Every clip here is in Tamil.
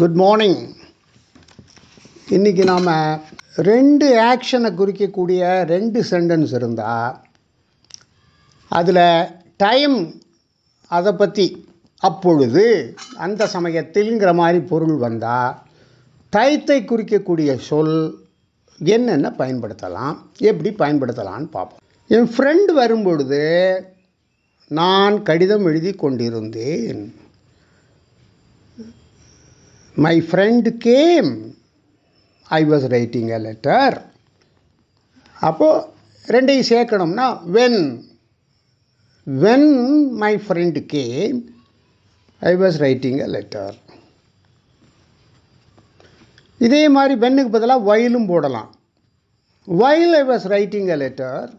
குட் மார்னிங் இன்றைக்கி நாம் ரெண்டு ஆக்ஷனை குறிக்கக்கூடிய ரெண்டு சென்டென்ஸ் இருந்தால் அதில் டைம் அதை பற்றி அப்பொழுது அந்த சமயத்தில்ங்கிற மாதிரி பொருள் வந்தால் டயத்தை குறிக்கக்கூடிய சொல் என்னென்ன பயன்படுத்தலாம் எப்படி பயன்படுத்தலாம்னு பார்ப்போம். என் ஃப்ரெண்டு வரும்பொழுது நான் கடிதம் எழுதி கொண்டிருந்தேன். My friend came I was writing a letter அப்போது ரெண்டையும் சேர்க்கணும்னா when when my friend came I was writing a letter இதே மாதிரி வென்னுக்கு பதிலாக வயலும் போடலாம். While I was writing a letter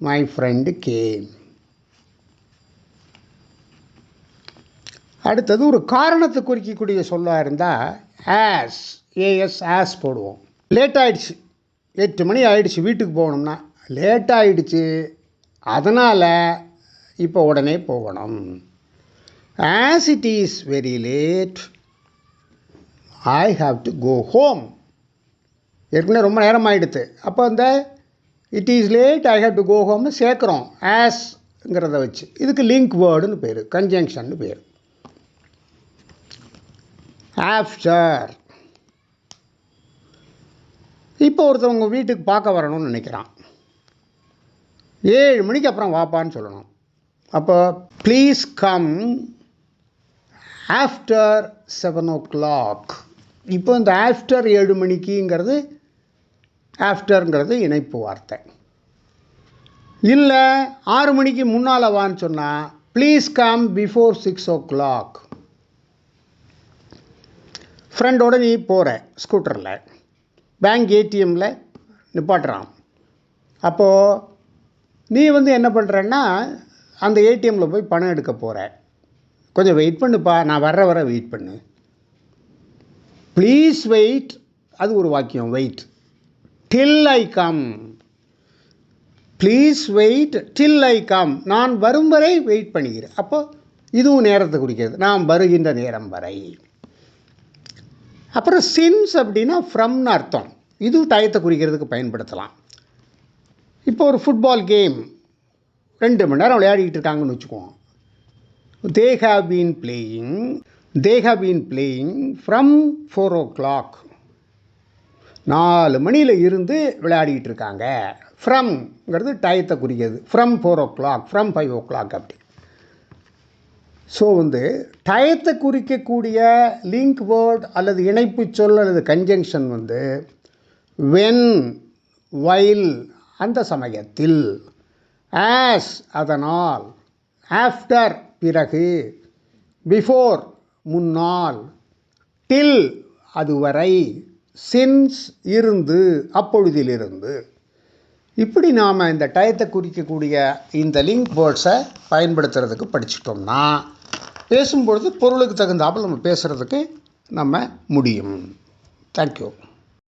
my friend came அடுத்தது ஒரு காரணத்தை குறிக்கக்கூடிய சொல்லாக இருந்தால் ஆஸ் ஏஎஸ் ஆஸ் போடுவோம். லேட் ஆகிடுச்சு எட்டு மணி ஆகிடுச்சு வீட்டுக்கு போகணும்னா. லேட் ஆகிடுச்சு அதனால் இப்போ உடனே போகணும். As it is very late I have to go home ஏற்கனவே ரொம்ப நேரம் ஆகிடுது அப்போ அந்த it is late I have to go ஹோம்னு சேர்க்குறோம். ஆஸ்ங்கிறத வச்சு. இதுக்கு லிங்க் வேர்டுன்னு பேர் கன்ஜங்ஷன்னு பேர். ஆஃப்டர் இப்போ ஒருத்தவங்க வீட்டுக்கு பார்க்க வரணும்னு நினைக்கிறான். ஏழு மணிக்கு அப்புறம் வாப்பான்னு சொல்லணும். அப்போ please come after seven o clock இப்போ இந்த ஆஃப்டர் ஏழு மணிக்குங்கிறது ஆஃப்டருங்கிறது இணைப்பு வார்த்தை. இல்லை ஆறு மணிக்கு முன்னால் வான்னு சொன்னால் please come before six o clock ஃப்ரெண்டோட நீ போகிற ஸ்கூட்டரில் பேங்க் ஏடிஎம்மில் நிப்பாட்டுறான். அப்போது நீ வந்து என்ன பண்ணுறன்னா அந்த ஏடிஎம்மில் போய் பணம் எடுக்க போகிற கொஞ்சம் வெயிட் பண்ணுப்பா. நான் வர்ற வர வெயிட் பண்ணு. ப்ளீஸ் வெயிட் அது ஒரு வாக்கியம். Wait till I come please wait till I come நான் வரும் வரை வெயிட் பண்ணிக்கிறேன் அப்போ இதுவும் நேரத்தை குறிக்கிறது. நான் வருகின்ற நேரம் வரை. அப்புறம் சின்ஸ் அப்படின்னா ஃப்ரம்னு அர்த்தம். இது டயத்தை குறிக்கிறதுக்கு பயன்படுத்தலாம். இப்போ ஒரு ஃபுட்பால் கேம் ரெண்டு மணி நேரம் விளையாடிக்கிட்டு இருக்காங்கன்னு வச்சுக்குவோம் they have been playing they have been playing from four o clock நாலு மணியில் இருந்து விளையாடிக்கிட்டு இருக்காங்க. ஃப்ரம்ங்கிறது டயத்தை குறிக்கிறது. From four o clock from five o clock அப்படி. ஸோ வந்து டயத்தை குறிக்கக்கூடிய லிங்க் வேர்ட் அல்லது இணைப்பு சொல் அல்லது கன்ஜங்ஷன் வந்து வென் வைல் அந்த சமயத்தில் ஆஸ் அதனால் ஆஃப்டர் பிறகு பிஃபோர் முன்னால் டில் அதுவரை சின்ஸ் இருந்து அப்பொழுதிலிருந்து. இப்படி நாம் இந்த டயத்தை குறிக்கக்கூடிய இந்த லிங்க் வேர்ட்ஸை பயன்படுத்துறதுக்கு படிச்சிட்டோம்னா பேசும்பொழுது பொருளுக்கு தகுந்தாப்பில் நம்ம பேசுகிறதுக்கு நம்ம முடியும். தேங்க்யூ